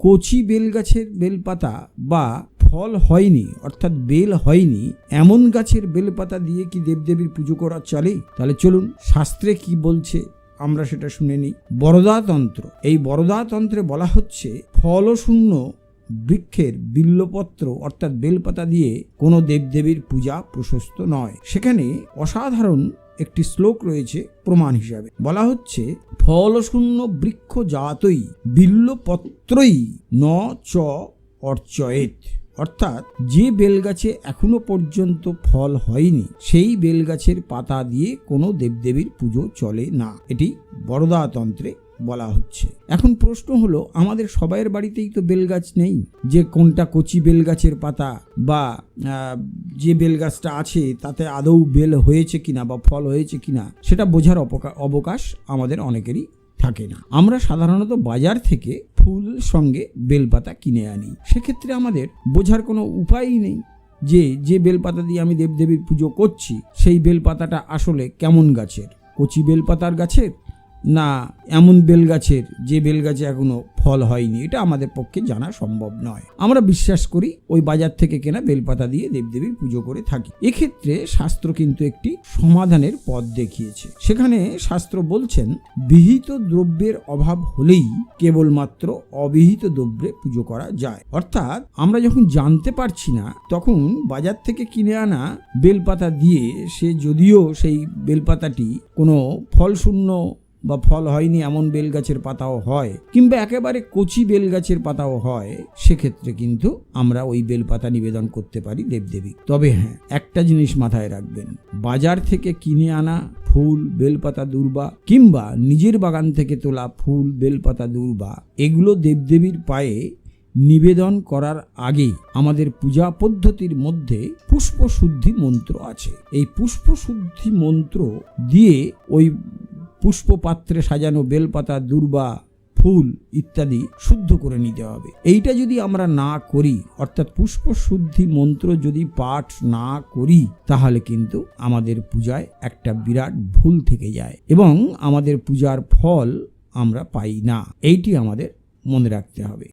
কচি বেল গাছের বেলপাতা বা ফল হয়নি, অর্থাৎ বেল হয়নি, এমন গাছের বেলপাতা দিয়ে কি দেবদেবীর পুজো করা চলে? তাহলে চলুন শাস্ত্রে কি বলছে আমরা সেটা শুনে নিই। বরদাতন্ত্র, এই বরদাতন্ত্রে বলা হচ্ছে ফলশূন্য বৃক্ষের বিল্লপত্র, অর্থাৎ বেলপাতা দিয়ে কোনো দেবদেবীর পূজা প্রশস্ত নয়। সেখানে অসাধারণ একটি শ্লোক রয়েছে প্রমাণ হিসাবে। বলা হচ্ছে ফলশূন্য বৃক্ষ জাতই বিল্লপত্রই ন চ অর্চয়েত। অর্থাৎ যে বেলগাছে এখনও পর্যন্ত ফল হয়নি, সেই বেলগাছের পাতা দিয়ে কোনো দেবদেবীর পুজো চলে না। এটি বরদাতন্ত্রে বলা হচ্ছে। এখন প্রশ্ন হলো, আমাদের সবাইয়ের বাড়িতেই তো বেলগাছ নেই। যে কোনটা কচি বেলগাছের পাতা বা যে বেলগাছটা আছে, তাতে আদৌ বেল হয়েছে কিনা বা ফল হয়েছে কিনা, সেটা বোঝার অবকাশ আমাদের অনেকেরই থাকে না। আমরা সাধারণত বাজার থেকে ফুল সঙ্গে বেলপাতা কিনে আনি। সেক্ষেত্রে আমাদের বোঝার কোনো উপায়ই নেই যে যে বেলপাতা দিয়ে আমি দেবদেবীর পুজো করছি, সেই বেলপাতাটা আসলে কেমন গাছের? কচি বেলপাতার গাছের না, এমন বেল গাছের যে বেল গাছে এখনও ফল হয়নি, এটা আমাদের পক্ষে জানা সম্ভব নয়। আমরা বিশ্বাস করি ওই বাজার থেকে কেনা বেলপাতা দিয়ে দেবদেবীর পুজো করে থাকি। এক্ষেত্রে শাস্ত্র কিন্তু একটি সমাধানের পথ দেখিয়েছে। সেখানে শাস্ত্র বলছেন, বিহিত দ্রব্যের অভাব হলেই কেবলমাত্র অবিহিত দ্রব্যে পুজো করা যায়। অর্থাৎ আমরা যখন জানতে পারছি না, তখন বাজার থেকে কিনে আনা বেলপাতা দিয়ে সে যদিও সেই বেলপাতাটি কোনো ফলশূন্য বা ফল হয়নি এমন বেলগাছের পাতাও হয় কিংবা একেবারে কচি বেলগাছের পাতাও হয়, সেক্ষেত্রে কিন্তু আমরা ওই বেলপাতা নিবেদন করতে পারি দেবদেবী। তবে হ্যাঁ একটা জিনিস মাথায় রাখবেন, বাজার থেকে কিনে আনা ফুল, বেলপাতা, দুর্বা কিংবা নিজের বাগান থেকে তোলা ফুল, বেলপাতা, দুর্বা, এগুলো দেবদেবীর পায়ে নিবেদন করার আগে আমাদের পূজা পদ্ধতির মধ্যে পুষ্প শুদ্ধি মন্ত্র আছে। এই পুষ্প শুদ্ধি মন্ত্র দিয়ে ওই পুষ্পপাত্রে সাজানো বেলপাতা, দুর্বা, ফুল ইত্যাদি শুদ্ধ করে নিতে হবে। এইটা যদি আমরা না করি, অর্থাৎ পুষ্প শুদ্ধি মন্ত্র যদি পাঠ না করি, তাহলে কিন্তু আমাদের পূজায় একটা বিরাট ভুল থেকে যায় এবং আমাদের পূজার ফল আমরা পাই না। এইটি আমাদের মনে রাখতে হবে।